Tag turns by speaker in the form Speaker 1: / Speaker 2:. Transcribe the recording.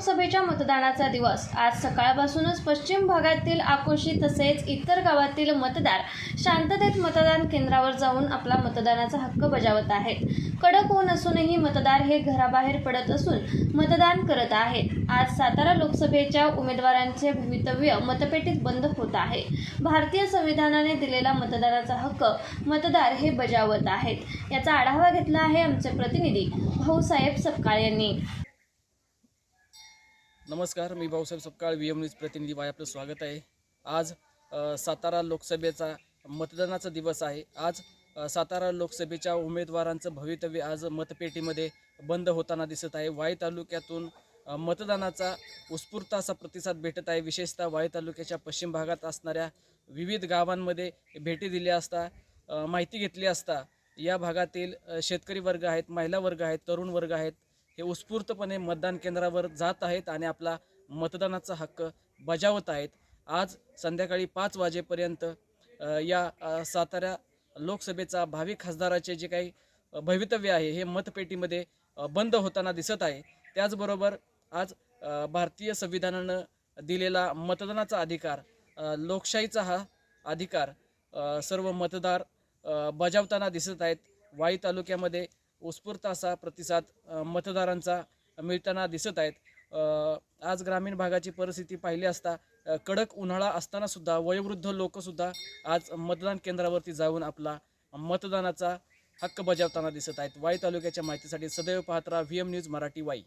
Speaker 1: लोकसभेच्या मतदानाचा दिवस. आज सकाळपासूनच पश्चिम भागातील आकोशी तसेच इतर गावातील मतदार शांततेत मतदान केंद्रावर जाऊन आपला मतदानाचा हक्क बजावत आहेत. कडक ऊन असूनही मतदार हे घराबाहेर पडत असून मतदान करत आहेत. आज सातारा लोकसभेच्या उमेदवारांचे भवितव्य मतपेटीत बंद होत आहे. भारतीय संविधानाने दिलेला मतदानाचा हक्क मतदार हे बजावत आहेत. याचा आढावा घेतला आहे आमचे प्रतिनिधी भाऊसाहेब सपकाळ यांनी.
Speaker 2: नमस्कार मी Bhausaheb Sapkal V M news प्रतिनिधी बाय आपलं स्वागत आहे. आज सातारा लोकसभेचा मतदानाचा दिवस आहे. आज सातारा लोकसभेच्या उमेदवारांचं भवितव्य आज मतपेटीमध्ये बंद होताना दिसत आहे. वाई तालुक्यातून मतदानाचा उत्स्फूर्त असा प्रतिसाद भेटत आहे. विशेषतः वाई तालुक्याच्या पश्चिम भागात असणाऱ्या विविध गावांमध्ये भेटी दिल्या असता माहिती घेतली असता या भागातील शेतकरी वर्ग आहेत महिला वर्ग आहेत तरुण वर्ग आहेत हे उत्स्फूर्तपणे मतदान केंद्रावर जात आहेत आणि आपला मतदानाचा हक्क बजावत आहेत. आज संध्याकाळी पाच वाजेपर्यंत या सातारा लोकसभेचा भावी खासदाराचे जे काही भवितव्य आहे हे मतपेटीमध्ये बंद होताना दिसत आहे. त्याचबरोबर आज भारतीय संविधानानं दिलेला मतदानाचा अधिकार लोकशाहीचा हा अधिकार सर्व मतदार बजावताना दिसत आहेत. वाई तालुक्यामध्ये उत्स्फूर्त असा प्रतिसाद मतदारांचा मिळताना दिसत आहेत. आज ग्रामीण भागाची परिस्थिती पाहिली असता कडक उन्हाळा असताना सुद्धा वयोवृद्ध लोकसुद्धा आज मतदान केंद्रावरती जाऊन आपला मतदानाचा हक्क बजावताना दिसत आहेत. वाई तालुक्याच्या माहितीसाठी सदैव पाहत राहा V M news Marathi Wai.